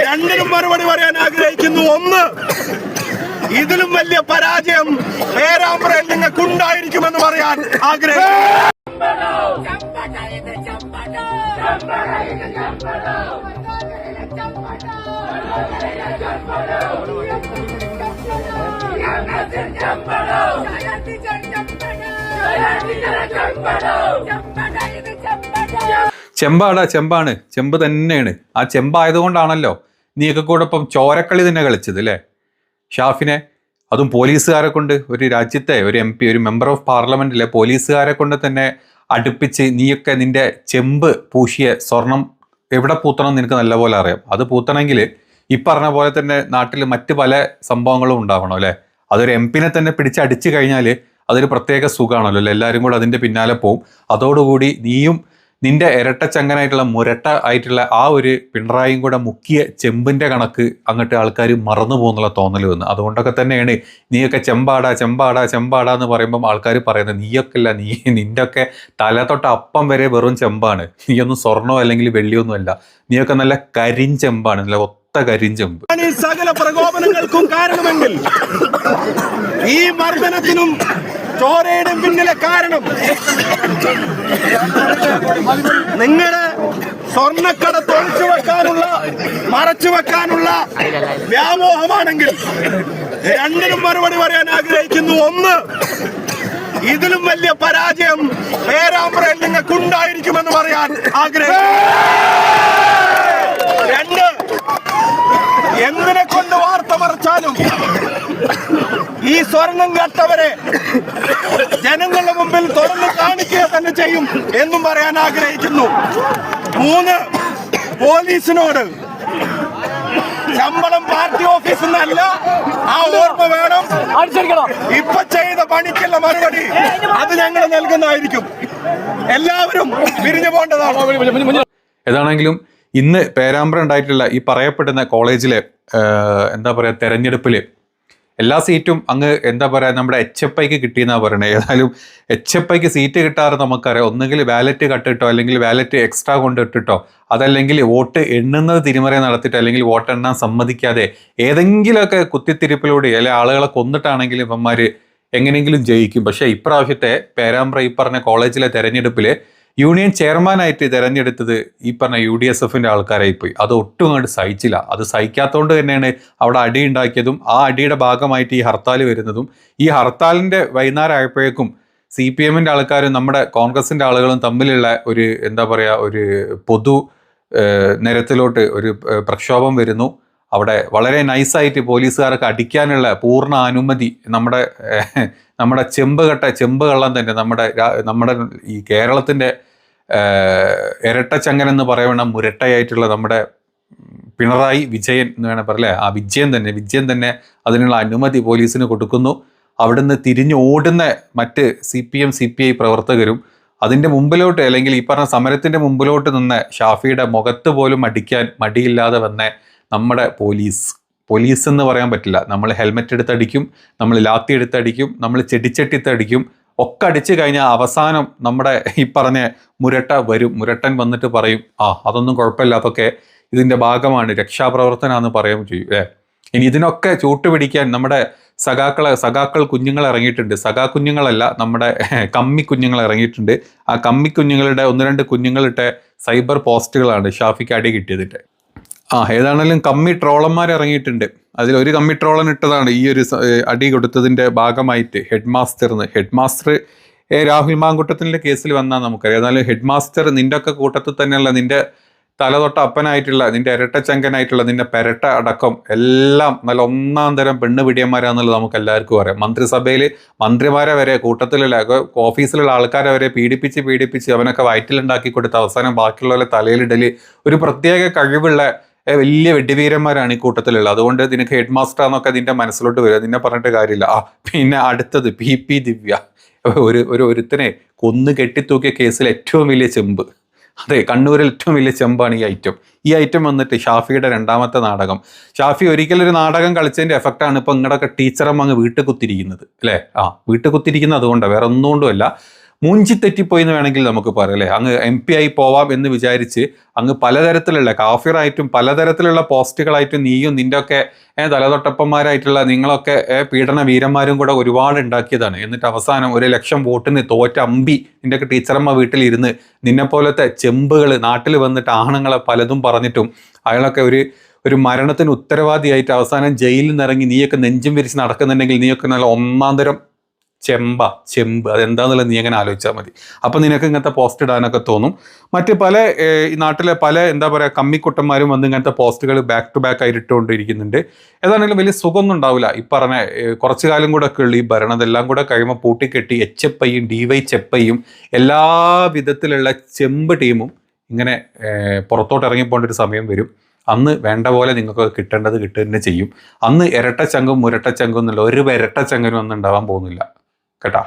രണ്ടിനും മറുപടി പറയാൻ ആഗ്രഹിക്കുന്നു. ഒന്ന് ഇതിലും വലിയ പരാജയം പേരാമ്പ്രയിൽ നിങ്ങൾക്ക് ഉണ്ടായിരിക്കുമെന്ന് പറയാൻ ആഗ്രഹിക്കുന്നു. ഇത് ചമ്പട ചെമ്പാണ്. ചെമ്പ് തന്നെയാണ്. ആ ചെമ്പായതുകൊണ്ടാണല്ലോ നീയൊക്കെ കൂടെ ഇപ്പം ചോരക്കളി തന്നെ കളിച്ചത് അല്ലേ? ഷാഫിനെ അതും പോലീസുകാരെ കൊണ്ട് ഒരു രാജ്യത്തെ ഒരു എം പി ഒരു മെമ്പർ ഓഫ് പാർലമെന്റിലെ പോലീസുകാരെ കൊണ്ട് തന്നെ അടുപ്പിച്ച് നീയൊക്കെ നിന്റെ ചെമ്പ് പൂശിയ സ്വർണം എവിടെ പൂത്തണം നിനക്ക് നല്ലപോലെ അറിയാം. അത് പൂത്തണമെങ്കിൽ ഈ പറഞ്ഞ പോലെ തന്നെ നാട്ടിൽ മറ്റ് പല സംഭവങ്ങളും ഉണ്ടാവണം അല്ലേ? അതൊരു എം പിനെ തന്നെ പിടിച്ച് അടിച്ചു കഴിഞ്ഞാൽ അതൊരു പ്രത്യേക സുഖമാണല്ലോ അല്ലേ? എല്ലാവരും കൂടെ അതിന്റെ പിന്നാലെ പോവും. അതോടുകൂടി നീയും നിന്റെ ഇരട്ടച്ചങ്ങനായിട്ടുള്ള മുരട്ട ആയിട്ടുള്ള ആ ഒരു പിണറായിയും കൂടെ മുക്കിയ ചെമ്പിന്റെ കണക്ക് അങ്ങോട്ട് ആൾക്കാർ മറന്നു പോകുന്നുള്ള തോന്നൽ വന്നു. അതുകൊണ്ടൊക്കെ തന്നെയാണ് നീയൊക്കെ ചെമ്പാടാ ചെമ്പാടാ ചെമ്പാടാ എന്ന് പറയുമ്പം ആൾക്കാർ പറയുന്നത്. നീയൊക്കെ അല്ല നീ തല തൊട്ട അപ്പം വരെ വെറും ചെമ്പാണ്. നീയൊന്നും സ്വർണോ അല്ലെങ്കിൽ വെള്ളിയൊന്നും അല്ല. നീയൊക്കെ നല്ല കരിഞ്ചെമ്പാണ് നല്ല ഒത്ത കരിഞ്ചെമ്പ് സകല പ്രകോപനങ്ങൾക്കും കാരണമെങ്കിൽ ഈ മർദ്ദനത്തിനും ചോരയുടെ പിന്നിലെ കാരണം. നിങ്ങളുടെ സ്വർണക്കട തുറച്ചു വെക്കാനുള്ള മറച്ചു വെക്കാനുള്ള വ്യാമോഹമാണെങ്കിൽ രണ്ടിനും മറുപടി പറയാൻ ആഗ്രഹിക്കുന്നു. ഒന്ന് ഇതിലും വലിയ പരാജയം പേരാമ്പ്രയിൽ നിങ്ങൾക്ക് ഉണ്ടായിരിക്കുമെന്ന് പറയാൻ ആഗ്രഹിക്കുന്നു രണ്ട് എന്തിനെ കൊണ്ട് വാർത്ത മറച്ചാലും ഈ സ്വർണം കട്ടവരെ ജനങ്ങളുടെ മുമ്പിൽ തുറന്നു കാണിക്കുക തന്നെ ചെയ്യും എന്നും പറയാൻ ആഗ്രഹിക്കുന്നു. മൂന്ന് പോലീസിനോട് ശമ്പളം പാർട്ടി ഓഫീസിൽ നിന്നല്ല ആ ഓർമ്മ വേണം. ഇപ്പൊ ചെയ്ത പണിക്കുള്ള മറുപടി അത് ഞങ്ങൾ നൽകുന്നതായിരിക്കും. എല്ലാവരും പിരിഞ്ഞു പോകേണ്ടതാണ്. ഏതാണെങ്കിലും ഇന്ന് പേരാമ്പ്ര ഉണ്ടായിട്ടുള്ള ഈ പറയപ്പെടുന്ന കോളേജിലെ എന്താ പറയുക തെരഞ്ഞെടുപ്പിൽ എല്ലാ സീറ്റും അങ്ങ് എന്താ പറയുക നമ്മുടെ എച്ച് എഫ് ഐക്ക് കിട്ടിയെന്നാ പറയണത് ഏതായാലും എച്ച് എഫ് ഐക്ക് സീറ്റ് കിട്ടാറ് നമുക്കറിയാം. ഒന്നുകിൽ വാലറ്റ് കട്ടിട്ടോ അല്ലെങ്കിൽ വാലറ്റ് എക്സ്ട്രാ കൊണ്ടിട്ടിട്ടോ അതല്ലെങ്കിൽ വോട്ട് എണ്ണുന്നത് തിരിമറി നടത്തിയിട്ടോ അല്ലെങ്കിൽ വോട്ട് എണ്ണാൻ സമ്മതിക്കാതെ ഏതെങ്കിലുമൊക്കെ കുത്തിത്തിരിപ്പിലൂടെ അല്ലെങ്കിൽ ആളുകളെ കൊന്നിട്ടാണെങ്കിലും ഇവന്മാർ എങ്ങനെയെങ്കിലും ജയിക്കും. പക്ഷേ ഇപ്രാവശ്യത്തെ പേരാമ്പ്ര ഈ പറഞ്ഞ കോളേജിലെ തെരഞ്ഞെടുപ്പിൽ യൂണിയൻ ചെയർമാനായിട്ട് തെരഞ്ഞെടുത്തത് ഈ പറഞ്ഞ യു ഡി എസ് എഫിന്റെ ആൾക്കാരായി പോയി അത് ഒട്ടും അങ്ങോട്ട് സഹിച്ചില്ല. അത് സഹിക്കാത്തതുകൊണ്ട് തന്നെയാണ് അവിടെ അടി ഉണ്ടാക്കിയതും ആ അടിയുടെ ഭാഗമായിട്ട് ഈ ഹർത്താൽ വരുന്നതും. ഈ ഹർത്താലിന്റെ വൈകുന്നേരം ആയപ്പോഴേക്കും സി പി എമ്മിന്റെ ആൾക്കാരും നമ്മുടെ കോൺഗ്രസിന്റെ ആളുകളും തമ്മിലുള്ള ഒരു എന്താ പറയാ ഒരു പൊതു നിരത്തിലോട്ട് ഒരു പ്രക്ഷോഭം വരുന്നു. അവിടെ വളരെ നൈസായിട്ട് പോലീസുകാർക്ക് അടിക്കാനുള്ള പൂർണ അനുമതി നമ്മുടെ നമ്മുടെ ചെമ്പ് കെട്ട ചെമ്പ് കള്ളം തന്നെ നമ്മുടെ നമ്മുടെ ഈ കേരളത്തിന്റെ ഇരട്ടച്ചങ്ങൻ എന്ന് പറയുന്ന മുരട്ടയായിട്ടുള്ള നമ്മുടെ പിണറായി വിജയൻ എന്ന് വേണേൽ പറയല്ലേ ആ വിജയൻ തന്നെ വിജയൻ തന്നെ അതിനുള്ള അനുമതി പോലീസിന് കൊടുക്കുന്നു. അവിടുന്ന് തിരിഞ്ഞു ഓടുന്ന മറ്റ് C P M C P I പ്രവർത്തകരും അതിന്റെ മുമ്പിലോട്ട് അല്ലെങ്കിൽ ഈ പറഞ്ഞ സമരത്തിന്റെ മുമ്പിലോട്ട് നിന്ന് ഷാഫിയുടെ മുഖത്ത് പോലും അടിക്കാൻ മടിയില്ലാതെ വന്ന നമ്മുടെ പോലീസ് പോലീസ് എന്ന് പറയാൻ പറ്റില്ല. നമ്മൾ ഹെൽമെറ്റ് എടുത്തടിക്കും നമ്മൾ ലാത്തി എടുത്തടിക്കും നമ്മൾ ചെടിച്ചട്ടിത്തടിക്കും ഒക്കെ അടിച്ചു കഴിഞ്ഞാൽ അവസാനം നമ്മുടെ ഈ പറഞ്ഞ മുരട്ട വരും. മുരട്ടൻ വന്നിട്ട് പറയും ആ അതൊന്നും കുഴപ്പമില്ല അതൊക്കെ ഇതിന്റെ ഭാഗമാണ് രക്ഷാപ്രവർത്തനാന്ന് പറയുകയും ചെയ്യും. അല്ലേ? ഇനി ഇതിനൊക്കെ ചൂട്ടുപിടിക്കാൻ നമ്മുടെ സഖാക്കളെ സഖാക്കൾ കുഞ്ഞുങ്ങൾ ഇറങ്ങിയിട്ടുണ്ട്. സഖാ കുഞ്ഞുങ്ങളല്ല നമ്മുടെ കമ്മി കുഞ്ഞുങ്ങൾ ഇറങ്ങിയിട്ടുണ്ട്. ആ കമ്മി കുഞ്ഞുങ്ങളുടെ ഒന്ന് രണ്ട് കുഞ്ഞുങ്ങളിട്ട സൈബർ പോസ്റ്റുകളാണ് ഷാഫിക്ക് അടി കിട്ടിയതിന്റെ ആ ഏതാണെങ്കിലും കമ്മി ട്രോളന്മാർ ഇറങ്ങിയിട്ടുണ്ട്. അതിൽ ഒരു കമ്മി ട്രോളൻ ഇട്ടതാണ് ഈ ഒരു അടി കൊടുത്തതിന്റെ ഭാഗമായിട്ട് ഹെഡ് മാസ്റ്റർന്ന് ഹെഡ് മാസ്റ്റർ രാഹുൽ മാങ്കുട്ടത്തിന്റെ കേസിൽ വന്നാൽ നമുക്കറിയാം. എന്നാലും ഹെഡ് മാസ്റ്റർ നിന്റെ ഒക്കെ കൂട്ടത്തിൽ തന്നെയുള്ള നിന്റെ തലതൊട്ട അപ്പനായിട്ടുള്ള നിന്റെ ഇരട്ടച്ചങ്കനായിട്ടുള്ള നിന്റെ പെരട്ട അടക്കം എല്ലാം നല്ല ഒന്നാം തരം പെണ്ണ് പിടിയന്മാരാന്നുള്ളത് നമുക്ക് എല്ലാവർക്കും അറിയാം. മന്ത്രിസഭയിൽ മന്ത്രിമാരെ വരെ കൂട്ടത്തിലുള്ള ഓഫീസിലുള്ള ആൾക്കാരെ വരെ പീഡിപ്പിച്ച് പീഡിപ്പിച്ച് അവനൊക്കെ വയറ്റിലുണ്ടാക്കി കൊടുത്ത് അവസാനം ബാക്കിയുള്ളവരെ തലയിലിടലി ഒരു പ്രത്യേക കഴിവുള്ള വലിയ വെടിവീരന്മാരാണ് ഈ കൂട്ടത്തിലുള്ളത് അതുകൊണ്ട് നിനക്ക് ഹെഡ് മാസ്റ്റർ എന്നൊക്കെ നിന്റെ മനസ്സിലോട്ട് വരിക നിന്നെ പറഞ്ഞിട്ട് കാര്യമില്ല. ആ പിന്നെ അടുത്തത് പി പി ദിവ്യ. ഒരു ഒരു ഒരുത്തനെ കൊന്നു കെട്ടിത്തൂക്കിയ കേസിൽ ഏറ്റവും വലിയ ചെമ്പ്. അതെ കണ്ണൂരിൽ ഏറ്റവും വലിയ ചെമ്പാണ് ഈ ഐറ്റം. ഈ ഐറ്റം വന്നിട്ട് ഷാഫിയുടെ രണ്ടാമത്തെ നാടകം. ഷാഫി ഒരിക്കലും ഒരു നാടകം കളിച്ചതിന്റെ എഫക്റ്റാണ് ഇപ്പം ഇങ്ങടൊക്കെ ടീച്ചറമ്മ അങ്ങ് വീട്ടിൽ കുത്തിരിക്കുന്നത് അല്ലേ? ആ വീട്ടിൽ കുത്തിരിക്കുന്നത് അതുകൊണ്ടാണ് വേറെ ഒന്നുകൊണ്ടുമല്ല മൂഞ്ചി തെറ്റിപ്പോയി എന്ന് വേണമെങ്കിൽ നമുക്ക് പറയാം അല്ലേ? അങ്ങ് എം പി ആയി പോവാം എന്ന് വിചാരിച്ച് അങ്ങ് പലതരത്തിലുള്ള കാഫിറായിട്ടും പലതരത്തിലുള്ള പോസ്റ്റുകളായിട്ടും നീയും നിന്റെ ഒക്കെ തലതൊട്ടപ്പന്മാരായിട്ടുള്ള നിങ്ങളൊക്കെ പീഡന വീരന്മാരും കൂടെ ഒരുപാട് ഉണ്ടാക്കിയതാണ്. എന്നിട്ട് അവസാനം ഒരു ലക്ഷം വോട്ടിന് തോറ്റ അമ്പി നിന്റെയൊക്കെ ടീച്ചറമ്മ വീട്ടിലിരുന്ന് നിന്നെ പോലത്തെ ചെമ്പുകൾ നാട്ടിൽ വന്നിട്ട് ആണുങ്ങളെ പലതും പറഞ്ഞിട്ടും അയാളൊക്കെ ഒരു ഒരു മരണത്തിന് ഉത്തരവാദിയായിട്ട് അവസാനം ജയിലിൽ നിന്ന് ഇറങ്ങി നീയൊക്കെ നെഞ്ചും വിരിച്ച് നടക്കുന്നുണ്ടെങ്കിൽ നീയൊക്കെ നല്ല ഒന്നാം തരം ചെമ്പ ചെമ്പ് അതെന്താന്നുള്ളത് നീ അങ്ങനെ ആലോചിച്ചാൽ മതി. അപ്പം നിനക്ക് ഇങ്ങനത്തെ പോസ്റ്റ് ഇടാനൊക്കെ തോന്നും. മറ്റ് പല ഈ നാട്ടിലെ പല എന്താ പറയുക കമ്മിക്കുട്ടന്മാരും വന്ന് ഇങ്ങനത്തെ പോസ്റ്റുകൾ ബാക്ക് ടു ബാക്ക് ആയിട്ട് ഇട്ടുകൊണ്ടിരിക്കുന്നുണ്ട്. ഏതാണെങ്കിലും വലിയ സുഖമൊന്നും ഉണ്ടാവില്ല. ഈ പറഞ്ഞ കുറച്ച് കാലം കൂടെ ഒക്കെ ഉള്ളു ഈ ഭരണം. ഇതെല്ലാം കൂടെ കഴിയുമ്പോൾ പൂട്ടിക്കെട്ടി എച്ച് എഫ് ഐയും ഡി വൈ ചെപ്പയും എല്ലാ വിധത്തിലുള്ള ചെമ്പ് ടീമും ഇങ്ങനെ പുറത്തോട്ട് ഇറങ്ങിപ്പോണ്ട ഒരു സമയം വരും. അന്ന് വേണ്ട പോലെ നിങ്ങൾക്ക് കിട്ടേണ്ടത് കിട്ടുക തന്നെ ചെയ്യും. അന്ന് ഇരട്ടച്ചങ്കും മുരട്ടച്ചങ്കും എന്നുള്ള ഒരു ഇരട്ടച്ചങ്കനും ഒന്നും ഉണ്ടാവാൻ പോകുന്നില്ല. കേട്ടാ